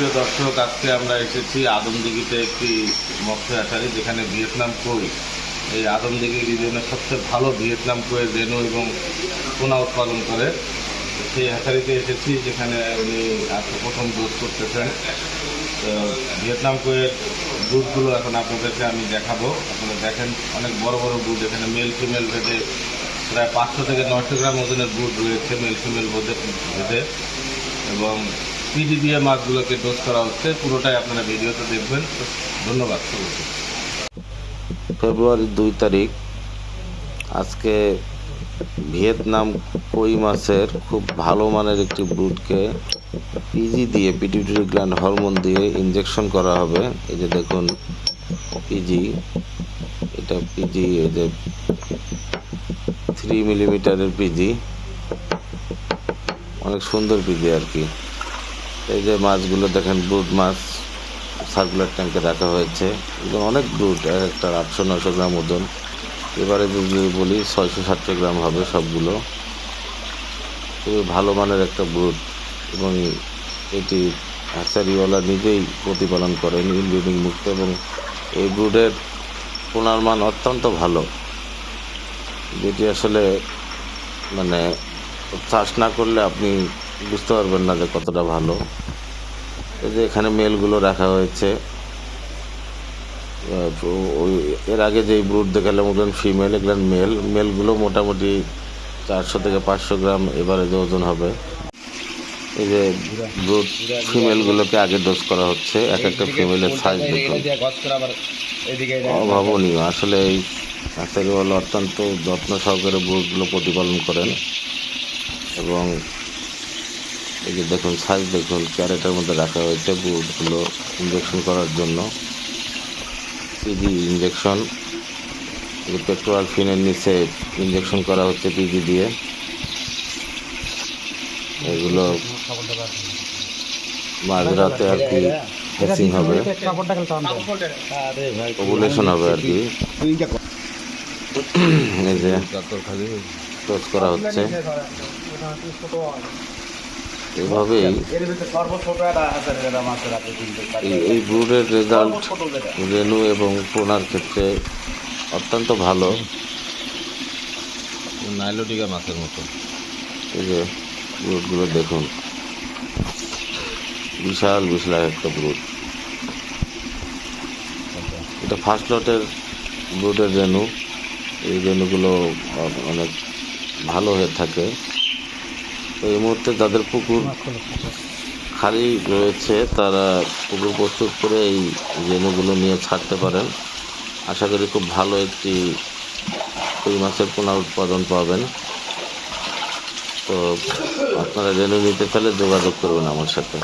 সুপ্রিয় দর্শক, আজকে আমরা এসেছি আদমদিঘিতে একটি মৎস্য হ্যাচারি যেখানে ভিয়েতনাম কই। এই আদমদিঘি রিজনের সবচেয়ে ভালো ভিয়েতনাম কইয়ের রেনু এবং পোনা উৎপাদন করে। সেই হ্যাচারিতে এসেছি যেখানে উনি আজকে প্রথম ডোজ করতেছেন। তো ভিয়েতনাম কইয়ের দুধগুলো এখন আপনাদেরকে আমি দেখাবো। আপনারা দেখেন, অনেক বড় বড় দুধ। এখানে মেল ফিমেল ভেদে প্রায় পাঁচশো থেকে নয়শো গ্রাম ওজনের দুধ রয়েছে মেল ফিমেল ভেদে। এবং পিডি দিয়ে মাছগুলোকে ডোজ করা হচ্ছে, পুরোটাই আপনারা ভিডিওতে দেখবেন। ধন্যবাদ সবাইকে। ফেব্রুয়ারির দুই তারিখ, আজকে ভিয়েতনাম কই মাছের খুব ভালো মানের একটি ব্রুডকে পিজি দিয়ে পিটিউটারি গ্ল্যান্ড হরমোন দিয়ে ইনজেকশন করা হবে। এই যে দেখুন পিজি এটা পিজি এই যে থ্রি মিলিমিটারের পিজি অনেক সুন্দর পিজি আর কি। এই যে মাছগুলো দেখেন ব্রুড মাছ সার্কুলার ট্যাঙ্কে রাখা হয়েছে। অনেক ব্রুড এক একটা আটশো নশো গ্রাম ওজন। এবারে যদি বলি, ছয়শো, সাতশো গ্রাম হবে সবগুলো। খুবই ভালো মানের একটা ব্রুড এবং এটি হ্যাচারিওয়ালা নিজেই প্রতিপালন করেন ইনব্রিডিং মুক্ত এবং এই ব্রুডের পোনার মান অত্যন্ত ভালো। যেটি আসলে মানে চাষ না করলে আপনি বুঝতে পারবেন না যে কতটা ভালো। এই যে এখানে মেলগুলো রাখা হয়েছে। এর আগে যেই ব্রুড দেখালাম ওগুলো ফিমেল এগুলো মেল মেলগুলো মোটামুটি চারশো থেকে পাঁচশো গ্রাম এবারে যে ওজন হবে। এই যে ব্রুড ফিমেলগুলোকে আগে ডোজ করা হচ্ছে। এক একটা ফিমেলের সাইজ দেখুন। অভাবনীয়। আসলে এই হলো অত্যন্ত যত্ন সহকারে ব্রুডগুলো প্রতিপালন করেন এবং এই যে দেখুন সাইজ দেখুন ক্যারেটের মধ্যে রাখা হয়েছে বুটগুলো ইঞ্জেকশন করার জন্য। পিজি ইঞ্জেকশন পেট্রোল ফিনের নিচে ইঞ্জেকশন করা হচ্ছে পিজি দিয়ে। এগুলো মাঝরাতে আর কি হ্যাচিং হবে। ওভুলেশন হবে আর কি। এই যে করা হচ্ছে। এভাবেই এই- এই ব্রুডের রেজাল্ট রেনু এবং পোনার ক্ষেত্রে অত্যন্ত ভালো। নাইলোটিকা মাছের মতো। এই যে ব্রুডগুলো দেখুন। বিশাল বিশাল একটা ব্রুড। এটা ফার্স্ট লটের ব্রুডের রেনু। এই রেনুগুলো অনেক ভালো হয়ে থাকে। এই মুহূর্তে যাদের পুকুর খালি রয়েছে, তারা পুকুর প্রস্তুত করে এই রেনুগুলো নিয়ে ছাড়তে পারেন। আশা করি খুব ভালো একটি কই মাছের পোনা উৎপাদন পাবেন। তো আপনারা রেনু নিতে চাইলে যোগাযোগ করবেন আমার সাথে।